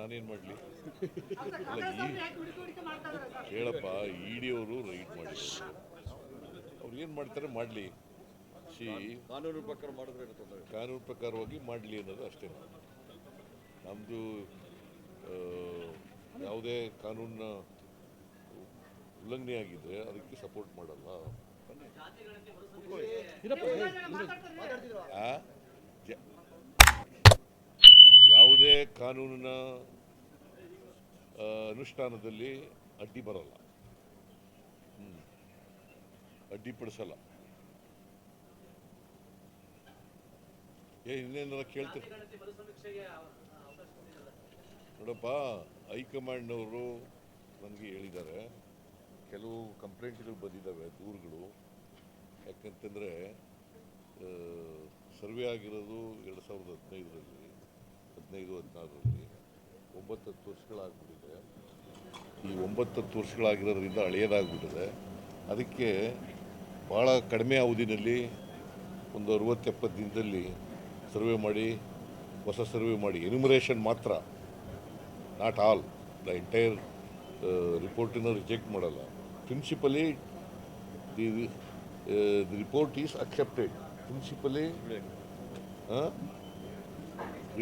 ನಾನೇನು ಮಾಡಲಿ? ಹೇಳಪ್ಪ ಇ ಡಿ ಅವರು ರೈಡ್ ಮಾಡಿ ಅವ್ರು ಏನು ಮಾಡ್ತಾರೆ ಮಾಡಲಿ. ಸಿ ಕಾನೂನು ಪ್ರಕಾರ ಮಾಡಿದ್ರೆ ಕಾನೂನು ಪ್ರಕಾರವಾಗಿ ಮಾಡಲಿ ಅನ್ನೋದು ಅಷ್ಟೇ. ನಮ್ಮದು ಯಾವುದೇ ಕಾನೂನಿನ ಉಲ್ಲಂಘನೆ ಆಗಿದ್ರೆ ಅದಕ್ಕೆ ಸಪೋರ್ಟ್ ಮಾಡಲ್ಲ. ಯಾವುದೇ ಕಾನೂನಿನ ಅನುಷ್ಠಾನದಲ್ಲಿ ಅಡ್ಡಿ ಬರಲ್ಲ. ಅಡ್ಡಿಪಡಿಸಲ್ಲ ಏ, ಇನ್ನೇನಾರ ಕೇಳ್ತೀರಿ? ನೋಡಪ್ಪ, ಹೈಕಮಾಂಡ್ನವರು ನನಗೆ ಹೇಳಿದ್ದಾರೆ, ಕೆಲವು ಕಂಪ್ಲೇಂಟ್ಗಳು ಬಂದಿದ್ದಾವೆ, ದೂರುಗಳು. ಯಾಕಂತಂದರೆ ಸರ್ವೆ ಆಗಿರೋದು ಎರಡು ಸಾವಿರದ ಹದಿನೈದರಲ್ಲಿ. ಹದಿನೈದು ಹದಿನಾರರಲ್ಲಿ ಒಂಬತ್ತು ಹತ್ತು ವರ್ಷಗಳಾಗ್ಬಿಟ್ಟಿದೆ. ಈ ಒಂಬತ್ತು ಹತ್ತು ವರ್ಷಗಳಾಗಿರೋದ್ರಿಂದ ಹಳೆಯದಾಗ್ಬಿಟ್ಟಿದೆ ಅದಕ್ಕೆ ಭಾಳ ಕಡಿಮೆ ಅವಧಿನಲ್ಲಿ ಒಂದು ಅರುವತ್ತೆಪ್ಪತ್ತು ದಿನದಲ್ಲಿ ಸರ್ವೆ ಮಾಡಿ ಹೊಸ ಸರ್ವೆ ಮಾಡಿ ಎನ್ಯುಮರೇಷನ್ ಮಾತ್ರ. ನಾಟ್ ಆಲ್ ದ ಎಂಟೈರ್ ರಿಪೋರ್ಟಿನ ರಿಜೆಕ್ಟ್ ಮಾಡಲ್ಲ. Principally the the report is accepted principally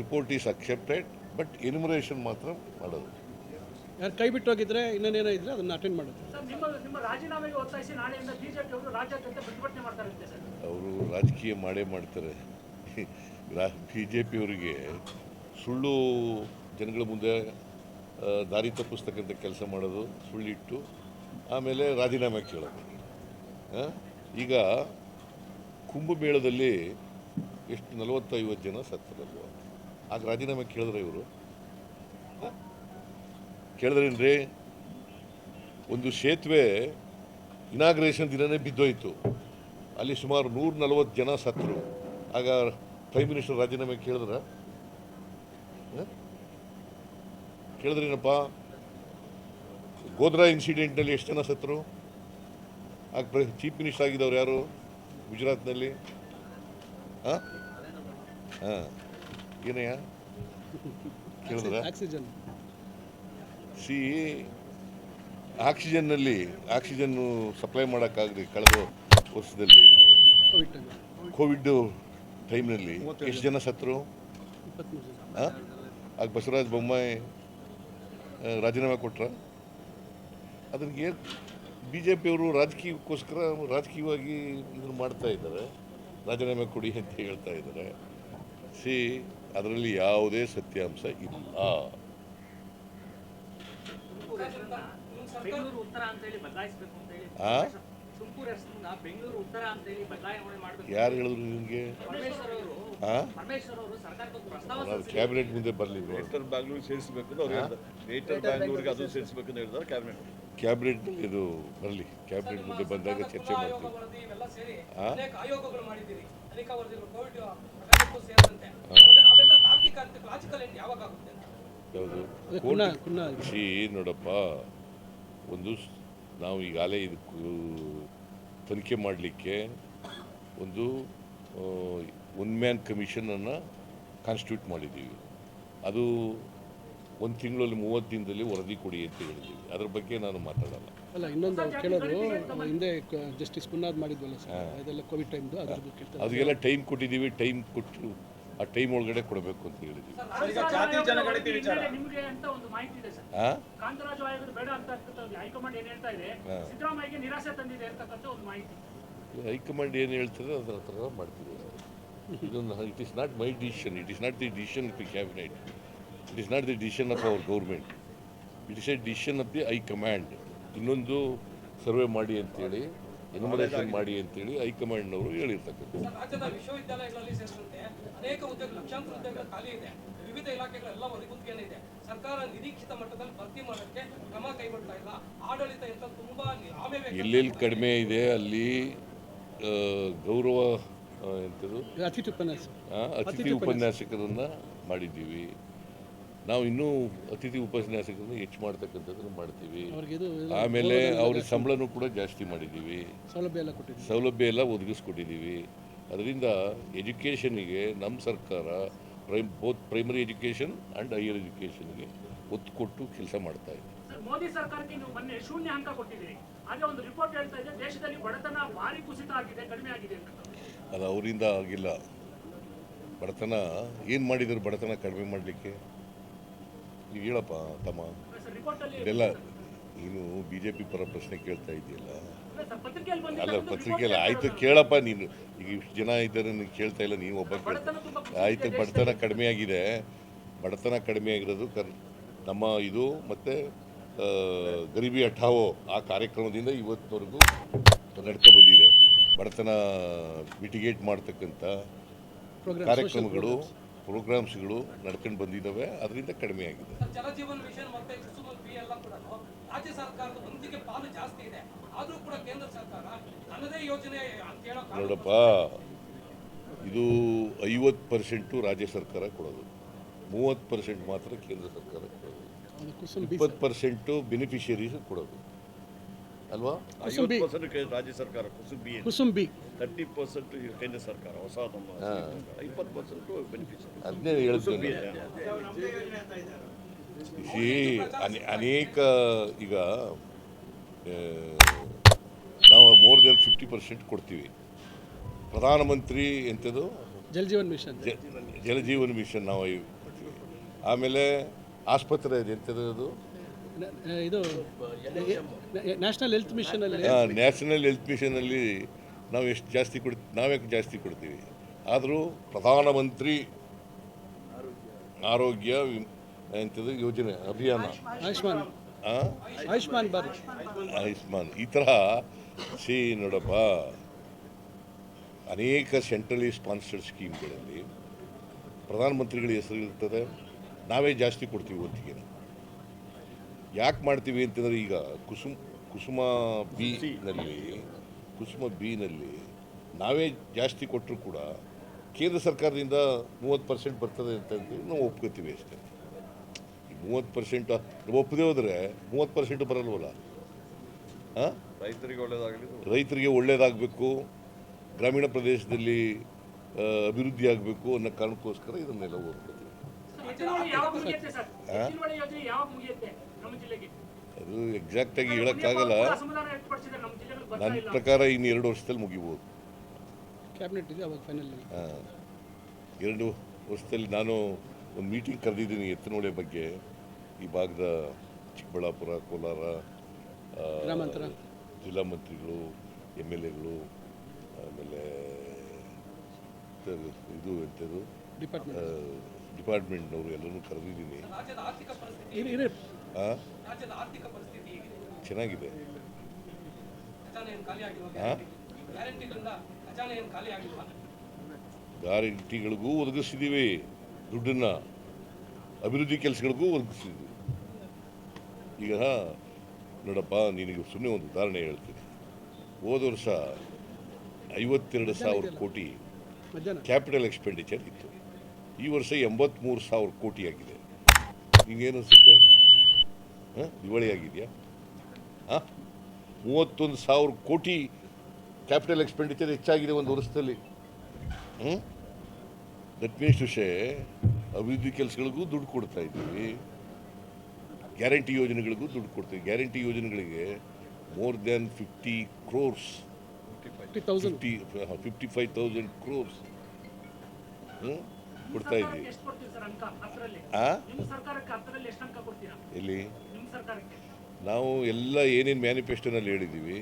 report is accepted but enumeration ಮಾತ್ರ ಮಾಡೋದು. ಯಾರು ಕೈ ಬಿಟ್ಟು ಹೋಗಿದ್ರೆ ಇನ್ನೇನೇನೋ ಇದ್ರೆ ಅದನ್ನ ಅಟೆಂಡ್ ಮಾಡೋದು ಸರ್ ನಿಮ್ಮ ನಿಮ್ಮ ರಾಜೀನಾಮೆಗೆ ಒತ್ತಾಯಿಸಿ ನಾಳೆಯಿಂದ ಬಿಜೆಪಿ ಅವರು ರಾಜ್ಯಾದ್ಯಂತ ಪ್ರತಿಭಟನೆ ಮಾಡ್ತಾರಂತೆ ಸರ್. ಅವರು ರಾಜಕೀಯ ಮಾಡೇ ಮಾಡ್ತಾರೆ. ಬಿ ಜೆ ಪಿಯವರಿಗೆ ಸುಳ್ಳು ಜನಗಳ ಮುಂದೆ ದಾರಿ ತಪ್ಪಿಸ್ತಕ್ಕಂಥ ಕೆಲಸ ಮಾಡೋದು ಸುಳ್ಳಿಟ್ಟು ಆಮೇಲೆ ರಾಜೀನಾಮೆ ಕೇಳೋದು? ಈಗ ಕುಂಭಮೇಳದಲ್ಲಿ ಎಷ್ಟು ನಲವತ್ತೈವತ್ತು ಜನ ಸತ್ತರಲ್ವ? ಆಗ ರಾಜೀನಾಮೆ ಕೇಳಿದ್ರೆ ಇವರು. ಕೇಳಿದ್ರೇನ್ರಿ ಒಂದು ಸೇತುವೆ ಇನಾಗ್ರೇಷನ್ ದಿನನೇ ಬಿದ್ದೋಯ್ತು. ಅಲ್ಲಿ ಸುಮಾರು ನೂರ ನಲವತ್ತು ಜನ ಸತ್ತರು ಆಗ ಪ್ರೈಮ್ ಮಿನಿಸ್ಟರ್ ರಾಜೀನಾಮೆ ಕೇಳಿದ್ರ? ಕೇಳಿದ್ರೇನಪ್ಪ ಗೋದ್ರಾ ಇನ್ಸಿಡೆಂಟ್ನಲ್ಲಿ ಎಷ್ಟು ಜನ ಸತ್ತರು ಆಗ ಚೀಫ್ ಮಿನಿಸ್ಟರ್ ಆಗಿದ್ದವ್ರು ಯಾರು? ಗುಜರಾತ್ನಲ್ಲಿ? ಹಾಂ? ಹಾಂ. ಏನಯ್ಯ ಕೇಳಿದ್ರ? ಆಕ್ಸಿಜನ್ ಸಿ ಆಕ್ಸಿಜನ್ನಲ್ಲಿ ಆಕ್ಸಿಜನ್ನು ಸಪ್ಲೈ ಮಾಡೋಕ್ಕಾಗಲಿ ಕಳೆದ ವರ್ಷದಲ್ಲಿ ಕೋವಿಡ್ ಟೈಮ್ ಕೋವಿಡ್ ಟೈಮ್ನಲ್ಲಿ ಎಷ್ಟು ಜನ ಸತ್ತರು? ಆಗ ಬಸವರಾಜ ಬೊಮ್ಮಾಯಿ ರಾಜೀನಾಮೆ ಕೊಟ್ರ? ಅದಕ್ಕೆ ಬಿ ಜೆ ಪಿಯವರು ರಾಜಕೀಯಕ್ಕೋಸ್ಕರ ರಾಜಕೀಯವಾಗಿ ಇದನ್ನು ಮಾಡ್ತಾ ಇದ್ದಾರೆ. ರಾಜೀನಾಮೆ ಕೊಡಿ ಅಂತ ಹೇಳ್ತಾ ಇದ್ದಾರೆ. ಸಿ ಅದರಲ್ಲಿ ಯಾವುದೇ ಸತ್ಯಾಂಶ ಇಲ್ಲ. ಬೆಂಗಳೂರು ಉತ್ತರ ಅಂತ ಹೇಳಿ ಬದಲಾಯಿಸಬೇಕು ಅಂತ ಹೇಳಿ. ಆ? ಬೆಂಗಳೂರು ಉತ್ತರ ಅಂತ ಹೇಳಿ ಬದಲಾವಣೆ ಮಾಡಬೇಕು. ಯಾರು ಹೇಳಿದ್ರು ನಿಮಗೆ? ಪರಮೇಶ್ವರ್ ಅವರು ಹಾಂ ಪರಮೇಶ್ವರ್ ಅವರು ಸರ್ಕಾರಕ್ಕೆ ಪ್ರಸ್ತಾವ ನಾವು ಕ್ಯಾಬಿನೆಟ್ ಮುಂದೆ ಬರಲಿ ಗ್ರೇಟರ್ ಬ್ಯಾಂಗ್ಳೂರ್ ಸೇರಿಸಬೇಕು ಅಂತ ಅವ್ರು ಹೇಳಿದ್ದಾರೆ ಗ್ರೇಟರ್ ಬ್ಯಾಂಗ್ಳೂರಿಗೆ ಅದು ಸೇರಿಸಬೇಕು ಅಂತ ಹೇಳ್ತಾರೆ ಕ್ಯಾಬಿನೆಟ್. ಕ್ಯಾಬಿನೆಟ್ ಇದು ಬರಲಿ. ಕ್ಯಾಬಿನೆಟ್ ಮುಂದೆ ಬಂದಾಗ ಚರ್ಚೆ ಮಾಡ್ತೀವಿ. ಸಿ ನೋಡಪ್ಪ ಒಂದು ನಾವು ಈಗಾಗಲೇ ಇದು ತನಿಖೆ ಮಾಡಲಿಕ್ಕೆ ಒಂದು ಒನ್ ಮ್ಯಾನ್ ಕಮಿಷನನ್ನು ಕಾನ್ಸ್ಟಿಟ್ಯೂಟ್ ಮಾಡಿದ್ದೀವಿ. ಅದು ಒಂದು ತಿಂಗಳಲ್ಲಿ ಮೂವತ್ತು ದಿನದಲ್ಲಿ ವರದಿ ಕೊಡಿ ಅಂತ ಹೇಳಿದ್ದೀವಿ. ಅದ್ರ ಬಗ್ಗೆ ನಾನು ಮಾತಾಡಲ್ಲ. ಅಲ್ಲ ಇನ್ನೊಂದು ಅವ್ರು ಕೇಳೋದು ಹಿಂದೆ ಜಸ್ಟಿಸ್ ಪುನಾದ್ ಮಾಡಿದ್ವಲ್ಲ ಸರ್ ಅದೆಲ್ಲ ಕೋವಿಡ್ ಟೈಮ್ದು ಅದ್ರದ್ದು ಕೇಳ್ತಾರೆ ಅದಕ್ಕೆಲ್ಲ ಟೈಮ್ ಕೊಟ್ಟಿದ್ದೀವಿ ಟೈಮ್ ಕೊಟ್ಟು ಆ ಟೈಮ್ ಒಳಗಡೆ ಕೊಡಬೇಕು ಅಂತ ಹೇಳಿದ್ವಿ ನಿಮಗೆ ಅಂತ ಒಂದು ಮಾಹಿತಿ ಇದೆ ಸರ್ ಹಾಂ? ಕಾಂತರಾಜು ಆಯೋಗದ ಬೇಡ ಅಂತ ಅಂತಕ್ಕಂಥದ್ದು ಹೈಕಮಾಂಡ್ ಏನ್ ಹೇಳ್ತಾ ಇದೆ ಸಿದ್ದರಾಮಯ್ಯಗೆ ನಿರಾಸೆ ತಂದಿದೆ ಅಂತಕ್ಕಂಥ ಒಂದು ಮಾಹಿತಿ. ಹೈಕಮಾಂಡ್ ಏನು ಹೇಳ್ತಾರೆ ಅದರ ಥರ ಮಾಡ್ತೀವಿ ಇದೊಂದು it is not my decision it is not the decision of the cabinet it is not the decision of our government it is a decision of the high command ಇನ್ನೊಂದು ಸರ್ವೆ ಮಾಡಿ ಅಂತೇಳಿ enumeration ಮಾಡಿ ಅಂತೇಳಿ ಹೈಕಮಾಂಡ್ನವರು ಹೇಳಿರ್ತಕ್ಕಂಥ ರಾಜ್ಯದ ವಿಶ್ವವಿದ್ಯಾಲಯಗಳಲ್ಲಿ ಸೇರಿದಂತೆ ಅನೇಕ ಹುದ್ದೆಗಳು ಲಕ್ಷಾಂತರ ಹುದ್ದೆಗಳು ಖಾಲಿ ಇದೆ. ವಿವಿಧ ಇಲಾಖೆಗಳೆಲ್ಲ ಹೊರಗುತ್ತಿಗೆನೇ ಇದೆ ಸರ್ಕಾರ ನಿರೀಕ್ಷಿತ ಮಟ್ಟದಲ್ಲಿ ಭರ್ತಿ ಮಾಡೋಕ್ಕೆ ಕ್ರಮ ಕೈಗೊಳ್ತಾ ಇಲ್ಲ. ಆಡಳಿತ ಅಂತ ತುಂಬಾ ಆಮೇಲೆ ಎಲ್ಲೆಲ್ಲಿ ಕಡಿಮೆ ಇದೆ ಅಲ್ಲಿ ಗೌರವ ಎಂಥದ್ದು ಅತಿಥಿ ಉಪನ್ಯಾಸಕರನ್ನ ಮಾಡಿದ್ದೀವಿ. ನಾವು ಇನ್ನೂ ಅತಿಥಿ ಉಪನ್ಯಾಸಕರನ್ನ ಹೆಚ್ಚು ಮಾಡ್ತಕ್ಕಂಥದ್ದನ್ನು ಮಾಡ್ತೀವಿ. ಆಮೇಲೆ ಅವ್ರ ಸಂಬಳನೂ ಕೂಡ ಜಾಸ್ತಿ ಮಾಡಿದ್ದೀವಿ. ಸೌಲಭ್ಯ ಎಲ್ಲ ಕೊಟ್ಟಿದ್ದೀವಿ. ಸೌಲಭ್ಯ ಎಲ್ಲ ಒದಗಿಸ್ಕೊಟ್ಟಿದ್ದೀವಿ. ಅದರಿಂದ ಎಜುಕೇಷನಿಗೆ ನಮ್ಮ ಸರ್ಕಾರ prime both primary education and higher ಎಜುಕೇಷನ್ಗೆ ಒತ್ತು ಕೊಟ್ಟು ಕೆಲಸ ಮಾಡ್ತಾ ಇದೆ. ಸರ್ ಮೋದಿ ಸರ್ಕಾರಕ್ಕೆ ನೀವು ಮೊನ್ನೆ ಶೂನ್ಯ ಅಂಕ ಕೊಟ್ಟಿದ್ದೀರಿ. ಹಾಗೆ ಒಂದು ರಿಪೋರ್ಟ್ ಹೇಳ್ತಾ ಇದೆ ದೇಶದಲ್ಲಿ ಬಡತನ ಭಾರಿ ಕುಸಿತ ಆಗಿದೆ ಕಡಿಮೆ ಆಗಿದೆ ಅಂತ. ಅದು ಅವರಿಂದ ಆಗಿಲ್ಲ. ಬಡತನ ಏನು ಮಾಡಿದ್ರು ಬಡತನ ಕಡಿಮೆ ಮಾಡಲಿಕ್ಕೆ? ಹೇಳಪ್ಪ ತಮ್ಮ. ಸರ್ ರಿಪೋರ್ಟ್ ಅಲ್ಲಿ ಇದೆಲ್ಲ ನೀನು ಬಿ ಜೆ ಪಿ ಪರ ಪ್ರಶ್ನೆ ಕೇಳ್ತಾ ಇದೆಯಲ್ಲ? ಅಲ್ಲ ಪತ್ರಿಕೆ ಪತ್ರಿಕೆಯಲ್ಲಿ ಆಯ್ತು ಕೇಳಪ್ಪ ನೀನು. ಈಗ ಇಷ್ಟು ಜನ ಇದ್ದಾರೆ ನೀನು ಕೇಳ್ತಾ ಇಲ್ಲ ನೀವು ಒಬ್ಬ ಕೇಳ್ತಾ ಆಯ್ತು ಬಡತನ ಕಡಿಮೆ ಆಗಿದೆ ಬಡತನ ಕಡಿಮೆ ಆಗಿರೋದು ಕರ್ ನಮ್ಮ ಇದು ಮತ್ತು ಗರೀಬಿ ಅಠಾವೋ ಆ ಕಾರ್ಯಕ್ರಮದಿಂದ ಇವತ್ತಿನವರೆಗೂ ನಡ್ಕೊ ಬಂದಿದೆ. ಬಡತನ ಮಿಟಿಗೇಟ್ ಮಾಡ್ತಕ್ಕಂಥ ಕಾರ್ಯಕ್ರಮಗಳು ಪ್ರೋಗ್ರಾಮ್ಸ್ಗಳು ನಡ್ಕೊಂಡು ಬಂದಿದ್ದಾವೆ ಅದರಿಂದ ಕಡಿಮೆ ಆಗಿದೆ. ಸರ್, ಮಿಷನ್ ಮತ್ತೆ ಕುಸುಮಲ್ ಬಿ ಎಲ್ಲ ಕೂಡ ರಾಜ್ಯ ಸರ್ಕಾರದ ಒಂದಿಗೆ ಪಾಲು ಜಾಸ್ತಿ ಇದೆ. ಆದ್ರೂ ಕೂಡ ಕೇಂದ್ರ ಸರ್ಕಾರ ನನ್ನದೇ ಯೋಜನೆ ಅಂತ ಹೇಳೋ ಕಾರಣ- ನೋಡಪ್ಪ ಇದು ಐವತ್ತು ಪರ್ಸೆಂಟು ರಾಜ್ಯ ಸರ್ಕಾರ ಕೊಡೋದು. ಮೂವತ್ತು ಪರ್ಸೆಂಟ್ ಮಾತ್ರ ಕೇಂದ್ರ ಸರ್ಕಾರ ಕೊಡೋದು. ಇಪ್ಪತ್ತು ಪರ್ಸೆಂಟು ಬೆನಿಫಿಷರೀಸ್ ಕೊಡೋದು. ಅಲ್ವಾ? ಐವತ್ತು ಪರ್ಸೆಂಟ್ ರಾಜ್ಯ ಸರ್ಕಾರ ಕುಸುಂಬಿ ಕುಸುಂಬಿ. ತರ್ಟಿ ಪರ್ಸೆಂಟ್ ಕೇಂದ್ರ ಸರ್ಕಾರ ಹೊಸ ನಮ್ಮ ಇಪ್ಪತ್ತು ಪರ್ಸೆಂಟ್ ಬೆನಿಫಿಟ್ಸ್ ಅದನ್ನೇ ಹೇಳ್ತೀನಿ. ಈ ಅನೆ- ಅನೇಕ ಈಗ ನಾವು ಮೋರ್ ದೆನ್ ಫಿಫ್ಟಿ ಪರ್ಸೆಂಟ್ ಕೊಡ್ತೀವಿ. ಪ್ರಧಾನಮಂತ್ರಿ ಎಂಥದ್ದು ಜಲ ಜೀವನ್ ಮಿಷನ್. ಜಲ ಜೀವನ್ ಮಿಷನ್ ನಾವು ಕೊಡ್ತೀವಿ. ಆಮೇಲೆ ಆಸ್ಪತ್ರೆ ಇದೆ. ಎಂಥದ್ದು ಇದು ನ್ಯಾಷನಲ್ ಹೆಲ್ತ್ ಮಿಷನ್ ಅಲ್ಲಿ? ನ್ಯಾಷನಲ್ ಹೆಲ್ತ್ ಮಿಷನಲ್ಲಿ ನಾವು ಎಷ್ಟು ಜಾಸ್ತಿ ಕೊಡ್ ನಾವೇ ಜಾಸ್ತಿ ಕೊಡ್ತೀವಿ? ಆದರೂ ಪ್ರಧಾನಮಂತ್ರಿ ಆರೋಗ್ಯ ಎಂಥದ್ದು ಯೋಜನೆ ಅಭಿಯಾನ. ಆಯುಷ್ಮಾನ್? ಆಯುಷ್ಮಾನ್ ಭಾರತ್. ಆಯುಷ್ಮಾನ್. ಈ ಥರ ಸಿ ನೋಡಪ್ಪ ಅನೇಕ ಸೆಂಟ್ರಲಿ ಸ್ಪಾನ್ಸರ್ಡ್ ಸ್ಕೀಮ್ಗಳಲ್ಲಿ ಪ್ರಧಾನಮಂತ್ರಿಗಳ ಹೆಸರು ಇರ್ತದೆ. ನಾವೇ ಜಾಸ್ತಿ ಕೊಡ್ತೀವಿ ಒತ್ತಿಗೆ ಯಾಕೆ ಮಾಡ್ತೀವಿ ಅಂತಂದರೆ ಈಗ ಕುಸುಮ್ ಕುಸುಮ ಬಿ ನಲ್ಲಿ ಕುಸುಮ ಬಿ ನಲ್ಲಿ ನಾವೇ ಜಾಸ್ತಿ ಕೊಟ್ಟರು ಕೂಡ ಕೇಂದ್ರ ಸರ್ಕಾರದಿಂದ ಮೂವತ್ತು ಪರ್ಸೆಂಟ್ ಬರ್ತದೆ ಅಂತ ನಾವು ಒಪ್ಕೋತೀವಿ ಅಷ್ಟೇ. ಈ ಮೂವತ್ತು ಪರ್ಸೆಂಟ್ ಒಪ್ಪದೇ ಹೋದರೆ ಮೂವತ್ತು ಪರ್ಸೆಂಟ್ ಬರಲ್ವಲ್ಲ? ಹಾಂ ರೈತರಿಗೆ ಒಳ್ಳೇದಾಗಲಿ. ರೈತರಿಗೆ ಒಳ್ಳೇದಾಗಬೇಕು ಗ್ರಾಮೀಣ ಪ್ರದೇಶದಲ್ಲಿ ಅಭಿವೃದ್ಧಿ ಆಗಬೇಕು ಅನ್ನೋ ಕಾರಣಕ್ಕೋಸ್ಕರ ಇದನ್ನೆಲ್ಲ ಓದ್ಕೋತೀವಿ ಅದು ಎಕ್ಸಾಕ್ಟಾಗಿ ಹೇಳೋಕ್ಕಾಗಲ್ಲ. ನನ್ನ ಪ್ರಕಾರ ಇನ್ನು ಎರಡು ವರ್ಷದಲ್ಲಿ ಮುಗಿಬೋದು. ಕ್ಯಾಬಿನೆಟ್ ಇದೆ ಅವಾಗ ಫೈನಲ್ ಆ, ಎರಡು ವರ್ಷದಲ್ಲಿ ನಾನು ಒಂದು ಮೀಟಿಂಗ್ ಕರೆದಿದ್ದೀನಿ ಎತ್ತನೋಳೆ ಬಗ್ಗೆ. ಈ ಭಾಗದ ಚಿಕ್ಕಬಳ್ಳಾಪುರ ಕೋಲಾರ ಆ, ಜಿಲ್ಲಾ ಮಂತ್ರಿಗಳು ಎಂ ಎಲ್ ಎಗಳು ಆಮೇಲೆ ಇದು ಎಂಥದ್ದು ಡಿಪಾರ್ಟ್ಮೆಂಟ್ ಡಿಪಾರ್ಟ್ಮೆಂಟ್ನವರು ಎಲ್ಲರೂ ಕರೆದಿದ್ದೀನಿ. ಚೆನ್ನಾಗಿದೆ. ಹಾ? ಗ್ಯಾರಂಟಿಗಳಿಗೂ ಒದಗಿಸಿದ್ದೀವಿ ದುಡ್ಡನ್ನ ಅಭಿವೃದ್ಧಿ ಕೆಲಸಗಳಿಗೂ ಒದಗಿಸಿದ್ವಿ ಈಗ ನೋಡಪ್ಪ ನಿನಗೆ ಸುಮ್ಮನೆ ಒಂದು ಉದಾಹರಣೆ ಹೇಳ್ತೀನಿ. ಹೋದ ವರ್ಷ ಐವತ್ತೆರಡು ಸಾವಿರ ಕೋಟಿ ಕ್ಯಾಪಿಟಲ್ ಎಕ್ಸ್ಪೆಂಡಿಚರ್ ಇತ್ತು. ಈ ವರ್ಷ ಎಂಬತ್ತ್ಮೂರು ಸಾವಿರ ಕೋಟಿ ಆಗಿದೆ. ನಿಂಗೇನು ಅನಿಸುತ್ತೆ? ಹಾಂ? ದಿವಾಳಿ ಆಗಿದೆಯಾ? ಹಾಂ? ಮೂವತ್ತೊಂದು ಸಾವಿರ ಕೋಟಿ ಕ್ಯಾಪಿಟಲ್ ಎಕ್ಸ್ಪೆಂಡಿಚರ್ ಹೆಚ್ಚಾಗಿದೆ ಒಂದು ವರ್ಷದಲ್ಲಿ. ಹ್ಞೂ ದಟ್ ಮೀನ್ಸ್ ಟು ಸೇ ಅಭಿವೃದ್ಧಿ ಕೆಲಸಗಳಿಗೂ ದುಡ್ಡು ಕೊಡ್ತಾ ಇದ್ದೀವಿ. ಗ್ಯಾರಂಟಿ ಯೋಜನೆಗಳಿಗೂ ದುಡ್ಡು ಕೊಡ್ತೀವಿ. ಗ್ಯಾರಂಟಿ ಯೋಜನೆಗಳಿಗೆ more than fifty crores fifty five thousand crores ಹ್ಞೂ ಕೊಡ್ತಾ ಇದ್ದೀವಿ. ಎಷ್ಟು ಕೊಡ್ತೀವಿ ಸರ್ ಅಂಕ ಹತ್ತರಲ್ಲಿ? ಆ? ನಿಮ್ಮ ಸರ್ಕಾರಕ್ಕೆ ಹತ್ತರಲ್ಲಿ ಎಷ್ಟು ಅಂಕ ಕೊಡ್ತೀರಾ? ಎಲ್ಲಿ? ನಾವು ಎಲ್ಲ ಏನೇನು ಮ್ಯಾನಿಫೆಸ್ಟೋನಲ್ಲಿ ಹೇಳಿದ್ದೀವಿ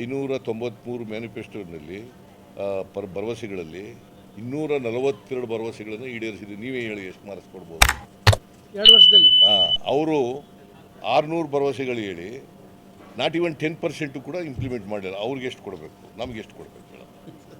ಐನೂರ ತೊಂಬತ್ತ್ಮೂರು ಮ್ಯಾನಿಫೆಸ್ಟೋನಲ್ಲಿ ಪರ್ ಭರವಸೆಗಳಲ್ಲಿ ಇನ್ನೂರ ನಲವತ್ತೆರಡು ಭರವಸೆಗಳನ್ನು ಈಡೇರಿಸಿದ್ದೀವಿ. ನೀವೇ ಹೇಳಿ ಎಷ್ಟು ಮಾರ್ಕ್ಸ್ ಕೊಡ್ಬೋದು. ಎರಡು ವರ್ಷದಲ್ಲಿ. ಅವರು ಆರುನೂರು ಭರವಸೆಗಳು ಹೇಳಿ ನಾಟ್ ಇವನ್ ಟೆನ್ ಪರ್ಸೆಂಟು ಕೂಡ ಇಂಪ್ಲಿಮೆಂಟ್ ಮಾಡಿಲ್ಲ ಅವ್ರಿಗೆ ಎಷ್ಟು ಕೊಡಬೇಕು? ನಮ್ಗೆ ಎಷ್ಟು ಕೊಡಬೇಕು?